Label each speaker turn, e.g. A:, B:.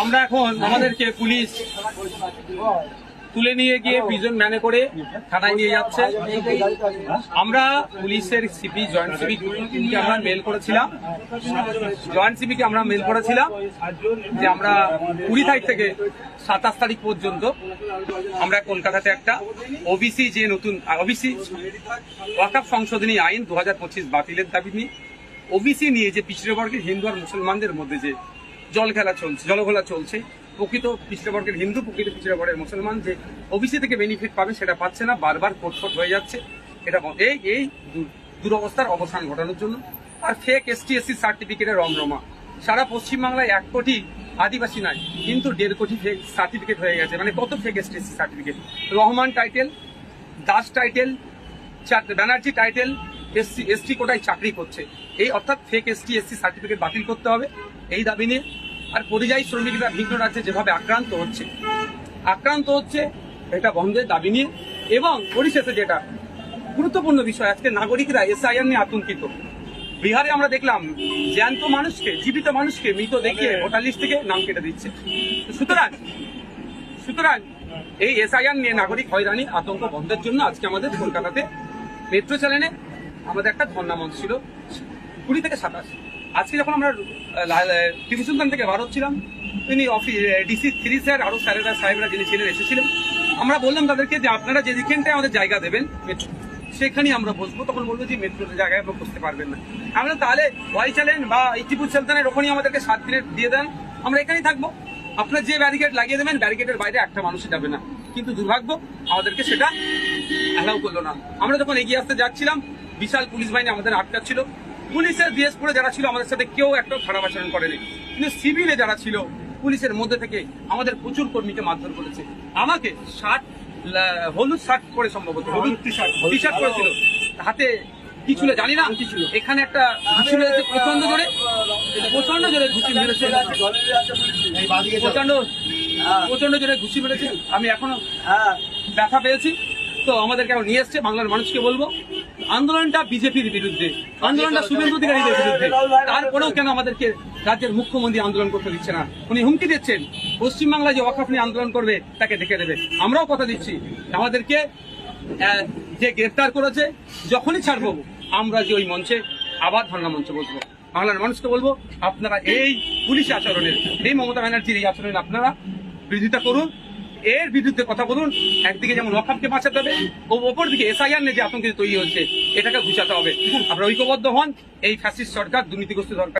A: আমরা এখন আমাদেরকে পুলিশ তুলে নিয়ে গিয়ে প্রিজন ম্যানে করে থানায় নিয়ে যাচ্ছে। আমরা পুলিশের সিপি জয়েন্ট সিপিকে আমরা মেল করেছিলাম। জয়েন্ট সিপি কে আমরা মেল করেছিলাম যে আমরা কুড়ি তারিখ থেকে সাতাশ তারিখ পর্যন্ত আমরা কলকাতাতে একটা ওবিসি যে নতুন ওবিসি ওয়াকাফ সংশোধনী আইন দু হাজার পঁচিশ বাতিলের দাবি নিয়ে ওবিসি নিয়ে যে পিছিয়ে বর্গের হিন্দু আর মুসলমানদের মধ্যে যে জল খেলা চলছে, জলঘোলা চলছে, প্রকৃত পিছিয়ে বর্গের হিন্দু, প্রকৃত পিছিয়ে বর্গের মুসলমান যে ওবিসি থেকে বেনিফিট পাবে সেটা পাচ্ছে না, বারবার কোটফোট হয়ে যাচ্ছে। এটা এই এই দুরবস্থার অবসান ঘটানোর জন্য। আর ফেক এসটি এসসি সার্টিফিকেটের রমরমা। সারা পশ্চিমবাংলায় এক কোটি আদিবাসী নাই, কিন্তু দেড় কোটি ফেক সার্টিফিকেট হয়ে গেছে। মানে কত fake ST SC certificate Rahman title Das title Banerjee title SC, ST কোটায় চাকরি করছে। এই অর্থাৎ ফেক এসটি এসসি সার্টিফিকেট বাতিল করতে হবে এই দাবি নিয়ে। আর পরিযায়ী শ্রমিকরা ভিন্ন রাজ্যে যেভাবে আক্রান্ত হচ্ছে আক্রান্ত হচ্ছে এটা বন্ধের দাবি নিয়ে। এবং পরিশেষে যেটা গুরুত্বপূর্ণ বিষয়, আজকে নাগরিকরা এসআইআর নিয়ে আতঙ্কিত। বিহারে আমরা দেখলাম জ্যান্ত মানুষকে, জীবিত মানুষকে মৃত দেখিয়ে ভোটার লিস্ট থেকে নাম কেটে দিচ্ছে। সুতরাং সুতরাং এই এসআইআর নিয়ে নাগরিক হয়রানি, আতঙ্ক বন্ধের জন্য আজকে আমাদের কলকাতাতে মেট্রো চ্যানেলে আমাদের একটা ধর্ণা মঞ্চ ছিল, কুড়ি থেকে সাতাশ। আজকে যখন আমরা টিভি সুলতান থেকে বার হচ্ছিলাম তিনি অফিস ডিসি থ্রি স্যার আরও স্যারেরা সাহেবরা যিনি ছিলেন, এসেছিলেন। আমরা বললাম তাদেরকে যে আপনারা যে যেখানটায় আমাদের জায়গা দেবেন সেখানেই আমরা বসবো। তখন বলব যে মেট্রোর জায়গায় আমরা বসতে পারবেন না। আমরা তাহলে ওয়াই চ্যানেল বা টিপু সুলতানের ওখানেই আমাদেরকে সাত দিনের দিয়ে দেন। আমরা এখানেই থাকব। আপনার যে ব্যারিকেড লাগিয়ে দেবেন ব্যারিকেডের বাইরে একটা মানুষ যাবে না। কিন্তু দুর্ভাগ্য, আমাদেরকে সেটা অ্যালাউ করল না। আমরা যখন এগিয়ে আসতে যাচ্ছিলাম বিশাল পুলিশ বাহিনী আমাদের আটকাচ্ছিল পুলিশের ড্রেস পরে যারা ছিল আমাদের সাথে কেউ একটা খারাপ আচরণ করেনি। কিন্তু সিভিলে যারা ছিল পুলিশের মধ্যে থেকে আমাদের প্রচুর কর্মীকে মারধর করেছে। আমাকে শার্ট হলুদ শার্ট পরে সম্ভবত হলুদ টি শার্ট টি শার্ট পরেছিল হাতে কি ছিল জানি না। কি ছিল। এখানে একটা ঘুষি মেরেছে প্রচণ্ড জোরে। প্রচণ্ড জোরে ঘুষি মেরেছে। প্রচণ্ড প্রচণ্ড জোরে ঘুষি মেরেছে। আমি এখনও ব্যথা পেয়েছি। তো আমাদেরকে এখন নিয়ে এসছে বাংলার মানুষকে বলব। আন্দোলনটা বিজেপির বিরুদ্ধে, আন্দোলনটা শুভেন্দু অধিকারীদের বিরুদ্ধে। তারপরেও কেন আমাদেরকে রাজ্যের মুখ্যমন্ত্রী আন্দোলন করতে দিচ্ছে না? উনি হুমকি দিচ্ছেন। পশ্চিমবাংলায় যে ওয়াকাফ নিয়ে আন্দোলন করবে, তাকে ডেকে দেবে। আমরাও কথা দিচ্ছি। আমাদেরকে যে গ্রেফতার করেছে, যখনই ছাড়বো, আমরা যে ওই মঞ্চে আবার ধর্ণা মঞ্চে বসবো। বাংলার মানুষকে বলব, আপনারা এই পুলিশ আচরণের, এই মমতা ব্যানার্জির এই আচরণের আপনারা বিরোধিতা করুন। এর বিরুদ্ধে কথা বলুন, একদিকে যেমন ওয়াকাফকে বাঁচাতে হবে, ও অপর দিকে এসআইআর নিয়ে যে আতঙ্কিত তৈরি হচ্ছে, এটাকে ঘুচাতে হবে। আপনারা ঐক্যবদ্ধ হন, এই ফ্যাসিস্ট সরকার দুর্নীতিগ্রস্ত সরকার।